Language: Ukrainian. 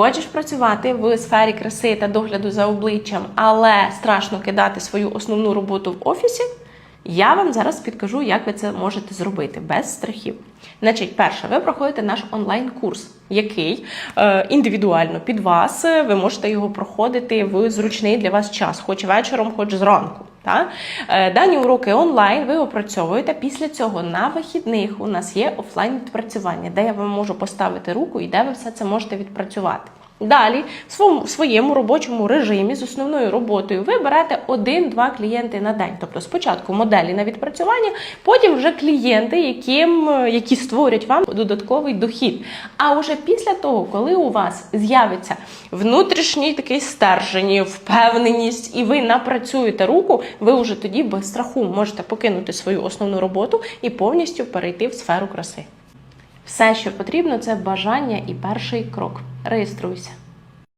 Хочеш працювати в сфері краси та догляду за обличчям, але страшно кидати свою основну роботу в офісі? Я вам зараз підкажу, як ви це можете зробити без страхів. Значить, перше, ви проходите наш онлайн-курс, який е, індивідуально під вас. Ви можете його проходити в зручний для вас час, хоч вечором, хоч зранку. Та? Е, Дані уроки онлайн ви опрацьовуєте. Після цього на вихідних у нас є офлайн відпрацювання, де я вам можу поставити руку і де ви все це можете відпрацювати. Далі, в своєму, робочому режимі з основною роботою ви берете один-два клієнти на день. Тобто спочатку моделі на відпрацювання, потім вже клієнти, яким, е, які створять вам додатковий дохід. А уже після того, коли у вас з'явиться внутрішній такий стержень, впевненість, і ви напрацюєте руку, ви вже тоді без страху можете покинути свою основну роботу і повністю перейти в сферу краси. Все, що потрібно, це бажання і перший крок. Реєструйся.